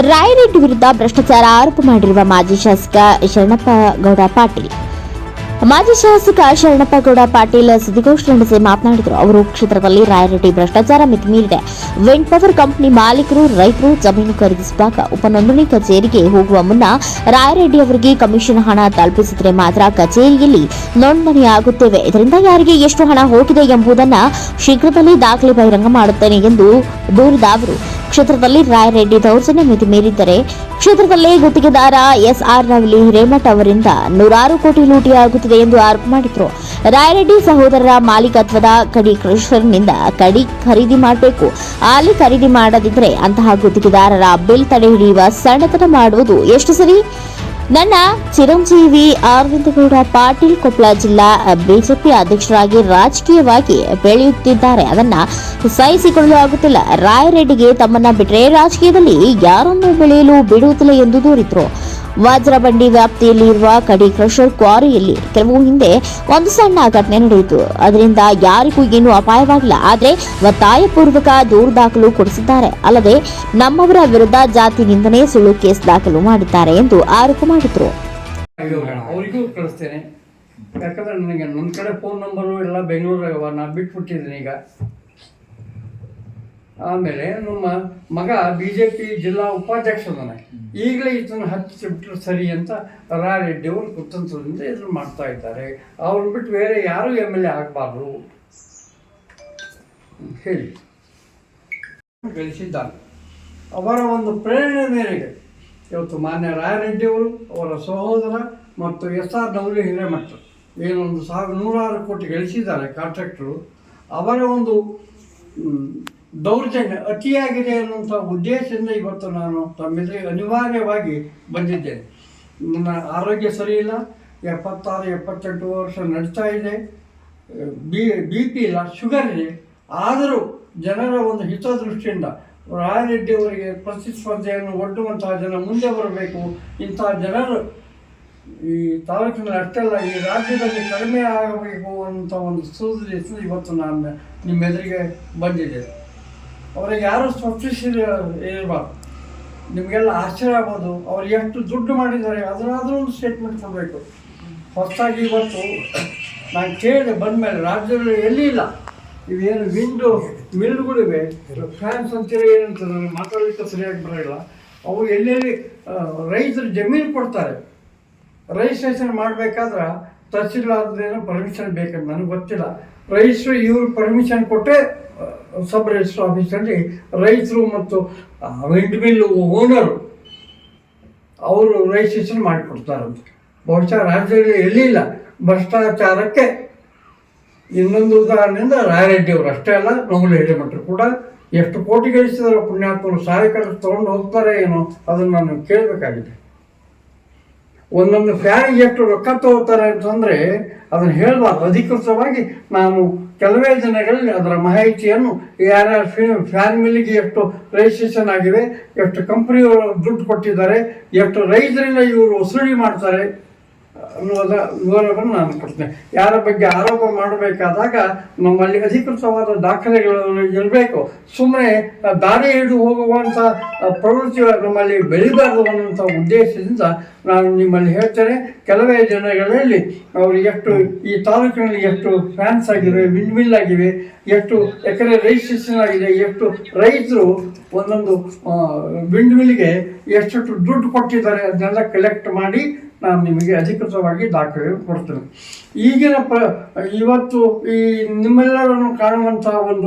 ರಾಯರೆಡ್ಡಿ ವಿರುದ್ಧ ಭ್ರಷ್ಟಾಚಾರ ಆರೋಪ ಮಾಡಿರುವ ಮಾಜಿ ಶಾಸಕ ಶರಣಪ್ಪ ಗೌಡ ಪಾಟೀಲ್. ಮಾಜಿ ಶಾಸಕ ಶರಣಪ್ಪ ಗೌಡ ಪಾಟೀಲ್ ಸುದ್ದಿಗೋಷ್ಠಿ ನಡೆಸಿ ಮಾತನಾಡಿದರು. ಅವರು ಕ್ಷೇತ್ರದಲ್ಲಿ ರಾಯರೆಡ್ಡಿ ಭ್ರಷ್ಟಾಚಾರ ಮಿತಿಮೀರಿದೆ ವಿಂಡ್ ಪವರ್ ಕಂಪನಿ ಮಾಲೀಕರು, ರೈತರು ಜಮೀನು ಖರೀದಿಸುವಾಗ ಉಪನೋಂದಣಿ ಕಚೇರಿಗೆ ಹೋಗುವ ಮುನ್ನ ರಾಯರೆಡ್ಡಿ ಅವರಿಗೆ ಕಮಿಷನ್ ಹಣ ತಲುಪಿಸಿದರೆ ಮಾತ್ರ ಕಚೇರಿಯಲ್ಲಿ ನೋಂದಣಿ ಆಗುತ್ತೇವೆ. ಇದರಿಂದ ಯಾರಿಗೆ ಎಷ್ಟು ಹಣ ಹೋಗಿದೆ ಎಂಬುದನ್ನು ಶೀಘ್ರದಲ್ಲೇ ದಾಖಲೆ ಬಹಿರಂಗ ಮಾಡುತ್ತೇನೆ ಎಂದು ದೂರಿದ ಅವರು. ಕ್ಷೇತ್ರದಲ್ಲಿ ರಾಯರೆಡ್ಡಿ ದೌರ್ಜನ್ಯ ಮಿತಿ ಮೀರಿದ್ದರೆ ಕ್ಷೇತ್ರದಲ್ಲಿ ಗುತ್ತಿಗೆದಾರ ಎಸ್ಆರ್ ನವಿಲಿ ಹಿರೇಮಠ ಅವರಿಂದ ನೂರಾರು ಕೋಟಿ ಲೂಟಿಯಾಗುತ್ತಿದೆ ಎಂದು ಆರೋಪ ಮಾಡಿದ್ರು. ರಾಯರೆಡ್ಡಿ ಸಹೋದರರ ಮಾಲೀಕತ್ವದ ಕಡಿ ಕೃಷ್ಣನಿಂದ ಕಡಿ ಖರೀದಿ ಮಾಡಬೇಕು. ಆಲಿ ಖರೀದಿ ಮಾಡದಿದ್ದರೆ ಅಂತಹ ಗುತ್ತಿಗೆದಾರರ ಬಿಲ್ ತಡೆ ಹಿಡಿಯುವ ಸಣ್ಣತನ ಮಾಡುವುದು ಎಷ್ಟು ಸರಿ? ನನ್ನ ಚಿರಂಜೀವಿ ಅರವಿಂದಗೌಡ ಪಾಟೀಲ್ ಕೊಪ್ಪಳ ಜಿಲ್ಲಾ ಬಿಜೆಪಿ ಅಧ್ಯಕ್ಷರಾಗಿ ರಾಜಕೀಯವಾಗಿ ಬೆಳೆಯುತ್ತಿದ್ದಾರೆ. ಅದನ್ನ ಸಹಿಸಿಕೊಳ್ಳಲು ಆಗುತ್ತಿಲ್ಲ. ರಾಯರೆಡ್ಡಿಗೆ ತಮ್ಮನ್ನ ಬಿಟ್ಟರೆ ರಾಜಕೀಯದಲ್ಲಿ ಯಾರನ್ನೂ ಬೆಳೆಯಲು ಬಿಡುವುದಿಲ್ಲ ಎಂದು ದೂರಿದ್ರು. ವಜ್ರಬಂಡಿ ವ್ಯಾಪ್ತಿಯಲ್ಲಿ ಇರುವ ಕಡಿ ಕ್ರಷರ್ ಕ್ವಾರಿಯಲ್ಲಿ ಕೆಲವು ಹಿಂದೆ ಒಂದು ಸಣ್ಣ ಘಟನೆ ನಡೆಯಿತು. ಅದರಿಂದ ಯಾರಿಗೂ ಏನೂ ಅಪಾಯವಾಗಿಲ್ಲ ಆದರೆ ಒತ್ತಾಯಪೂರ್ವಕ ದೂರು ದಾಖಲು ಕೊಡಿಸಿದ್ದಾರೆ. ಅಲ್ಲದೆ ನಮ್ಮವರ ವಿರುದ್ಧ ಜಾತಿ ನಿಂದನೆ ಸುಳ್ಳು ಕೇಸ್ ದಾಖಲು ಮಾಡಿದ್ದಾರೆ ಎಂದು ಆರೋಪ ಮಾಡಿದರು. ಅವರಿಗೂ ಕಳಿಸ್ತೇನೆ. ಯಾಕಂದ್ರೆ ನನಗೆ ನನ್ನ ಕಡೆ ಫೋನ್ ನಂಬರು ಎಲ್ಲ ಬೆಂಗಳೂರಾಗವ ನಾನು ಬಿಟ್ಬಿಟ್ಟಿದ್ದೀನಿ ಈಗ. ಆಮೇಲೆ ನಮ್ಮ ಮಗ ಬಿ ಜೆ ಪಿ ಜಿಲ್ಲಾ ಉಪಾಧ್ಯಕ್ಷದನ ಈಗಲೇ ಇದನ್ನು ಹಚ್ಚಿಬಿಟ್ರೆ ಸರಿ ಅಂತ ರಾ ರೆಡ್ಡಿ ಅವರು ಕುತಂತ್ರದಿಂದ ಇದನ್ನು ಮಾಡ್ತಾ ಇದ್ದಾರೆ. ಅವ್ರನ್ನ ಬಿಟ್ಟು ಬೇರೆ ಯಾರೂ ಎಂ ಎಲ್ ಎ ಆಗಬಾರ್ದು. ಹೇಳಿ. ಗಳಿಸಿದ್ದಾನೆ. ಅವರ ಒಂದು ಪ್ರೇರಣೆ ಮೇರೆಗೆ ಇವತ್ತು ಮಾನ್ಯ ರಾಯರೆಡ್ಡಿಯವರು ಅವರ ಸಹೋದರ ಮತ್ತು ಎಸ್ ಆರ್ ಡಬ್ಲ್ಯೂ ಹಿರೇಮಠ. ಏನೊಂದು ಸಾವಿರ ನೂರಾರು ಕೋಟಿ ಗಳಿಸಿದ್ದಾರೆ ಕಾಂಟ್ರಾಕ್ಟರು. ಅವರ ಒಂದು ದೌರ್ಜನ್ಯ ಅತಿಯಾಗಿದೆ ಅನ್ನುವಂಥ ಉದ್ದೇಶದಿಂದ ಇವತ್ತು ನಾನು ತಮ್ಮೆದುರಿಗೆ ಅನಿವಾರ್ಯವಾಗಿ ಬಂದಿದ್ದೇನೆ. ನನ್ನ ಆರೋಗ್ಯ ಸರಿ ಇಲ್ಲ, ಎಪ್ಪತ್ತಾರು, ಎಪ್ಪತ್ತೆಂಟು ವರ್ಷ ನಡೀತಾ ಇದೆ. ಬಿ ಬಿ ಪಿ ಇಲ್ಲ, ಶುಗರ್ ಇದೆ. ಆದರೂ ಜನರ ಒಂದು ಹಿತದೃಷ್ಟಿಯಿಂದ ರಾಯರೆಡ್ಡಿ ಅವರಿಗೆ ಪ್ರತಿಸ್ಪರ್ಧೆಯನ್ನು ಒಡ್ಡುವಂತಹ ಜನ ಮುಂದೆ ಬರಬೇಕು. ಇಂತಹ ಜನರು ಈ ತಾಲೂಕಿನ ಅಷ್ಟೆಲ್ಲ ಈ ರಾಜ್ಯದಲ್ಲಿ ಕಡಿಮೆ ಆಗಬೇಕು ಅಂತ ಒಂದು ಸೂಚನೆ ಇವತ್ತು ನಾನು ನಿಮ್ಮ ಎದುರಿಗೆ ಬಂದಿದೆ. ಅವರಿಗೆ ಯಾರು ಸ್ಪರ್ಶಿಸಿದ ಇರಬಾರ್ದು. ನಿಮಗೆಲ್ಲ ಆಶ್ಚರ್ಯ ಆಗ್ಬೋದು. ಅವ್ರು ಎಷ್ಟು ದುಡ್ಡು ಮಾಡಿದ್ದಾರೆ ಅದನ್ನಾದರೂ ಒಂದು ಸ್ಟೇಟ್ಮೆಂಟ್ ಕೊಡಬೇಕು. ಹೊಸದಾಗಿ ಇವತ್ತು ನಾನು ಕೇಳಿದೆ ಬಂದಮೇಲೆ ರಾಜ್ಯದಲ್ಲಿ ಎಲ್ಲಿ ಇಲ್ಲ? ಇವೇನು ವಿಂಡೋ ಮಿಲ್ಗಳಿವೆ, ಫ್ಯಾನ್ಸ್ ಅಂತೇಳಿ ಏನಂತ ನನಗೆ ಮಾತಾಡಲಿಕ್ಕೆ ಸರಿಯಾಗಿ ಬರೋಲ್ಲ ಅವು ಎಲ್ಲೆಲ್ಲಿ ರೈತರು ಜಮೀನು ಕೊಡ್ತಾರೆ. ರಿಜಿಸ್ಟ್ರೇಷನ್ ಮಾಡಬೇಕಾದ್ರೆ ತಹಸೀಲ್ದಾರ್ದೇನೋ ಪರ್ಮಿಷನ್ ಬೇಕಂತ ನನಗೆ ಗೊತ್ತಿಲ್ಲ. ರೈತರು ಇವರು ಪರ್ಮಿಷನ್ ಕೊಟ್ಟರೆ ಸಬ್ ರಿಜಿಸ್ಟರ್ ಆಫೀಸಲ್ಲಿ ರೈತರು ಮತ್ತು ವಿಂಡ್ ಮಿಲ್ ಓನರು ಅವರು ರಿಜಿಸ್ಟ್ರೇಷನ್ ಮಾಡಿಕೊಡ್ತಾರಂತ ಬಹುಶಃ ರಾಜ್ಯದಲ್ಲಿ ಎಲ್ಲಿಲ್ಲ. ಭ್ರಷ್ಟಾಚಾರಕ್ಕೆ ಇನ್ನೊಂದು ಉದಾಹರಣೆಯಿಂದ ರಾಯರೆಡ್ಡಿ ಅವರು ಅಷ್ಟೇ ಅಲ್ಲ ನೋವುಲು ಹಿರೇಮಠರು ಕೂಡ ಎಷ್ಟು ಕೋಟಿ ಗಳಿಸಿದ್ರು ಪುಣ್ಯಾತ್ಮರು ಸಹಾಯಕರು ತೊಗೊಂಡು ಹೋಗ್ತಾರೆ ಏನೋ ಅದನ್ನು ನಾನು ಕೇಳಬೇಕಾಗಿದೆ. ಒಂದೊಂದು ಫ್ಯಾನ್ ಎಷ್ಟು ರೊಕ್ಕ ತಗೋತಾರೆ ಅಂತಂದರೆ ಅದನ್ನು ಹೇಳಬಾರ್ದು. ಅಧಿಕೃತವಾಗಿ ನಾನು ಕೆಲವೇ ದಿನಗಳಲ್ಲಿ ಅದರ ಮಾಹಿತಿಯನ್ನು ಯಾರ್ಯಾರು ಫ್ಯಾನ್ ಮಿಲ್ಲಿಗೆ ಎಷ್ಟು ರಿಜಿಸ್ಟ್ರೇಷನ್ ಆಗಿದೆ ಎಷ್ಟು ಕಂಪ್ನಿಯವರು ದುಡ್ಡು ಕೊಟ್ಟಿದ್ದಾರೆ, ಎಷ್ಟು ರೈತರಿಂದ ಇವರು ವಸೂಲಿ ಮಾಡ್ತಾರೆ. ಅನ್ನೋದ ವಿವರವನ್ನು ನಾನು ಕೊಡ್ತೇನೆ. ಯಾರ ಬಗ್ಗೆ ಆರೋಪ ಮಾಡಬೇಕಾದಾಗ ನಮ್ಮಲ್ಲಿ ಅಧಿಕೃತವಾದ ದಾಖಲೆಗಳು ಇರಬೇಕು. ಸುಮ್ಮನೆ ದಾರಿ ಹಿಡಿದು ಹೋಗುವಂಥ ಪ್ರವೃತ್ತಿ ನಮ್ಮಲ್ಲಿ ಬೆಳಿಬಾರ್ದು ಅನ್ನುವಂಥ ಉದ್ದೇಶದಿಂದ ನಾನು ನಿಮ್ಮಲ್ಲಿ ಹೇಳ್ತೇನೆ. ಕೆಲವೇ ದಿನಗಳಲ್ಲಿ ಅವರು ಎಷ್ಟು, ಈ ತಾಲೂಕಿನಲ್ಲಿ ಎಷ್ಟು ಫ್ಯಾನ್ಸ್ ಆಗಿವೆ ವಿಂಡ್ಮಿಲ್ ಆಗಿವೆ, ಎಷ್ಟು ಎಕರೆ ರಿಜಿಸ್ಟ್ರೇಷನ್ ಆಗಿದೆ, ಎಷ್ಟು ರೈತರು ಒಂದೊಂದು ವಿಂಡ್ ಮಿಲ್ಗೆ ಎಷ್ಟೆಷ್ಟು ದುಡ್ಡು ಕೊಟ್ಟಿದ್ದಾರೆ ಅದನ್ನೆಲ್ಲ ಕಲೆಕ್ಟ್ ಮಾಡಿ ನಾನು ನಿಮಗೆ ಅಧಿಕೃತವಾಗಿ ದಾಖಲೆ ಕೊಡ್ತೇನೆ. ಈಗಿನ ಪ್ರ ಇವತ್ತು ಈ ನಿಮ್ಮೆಲ್ಲರನ್ನು ಕಾಣುವಂತಹ ಒಂದು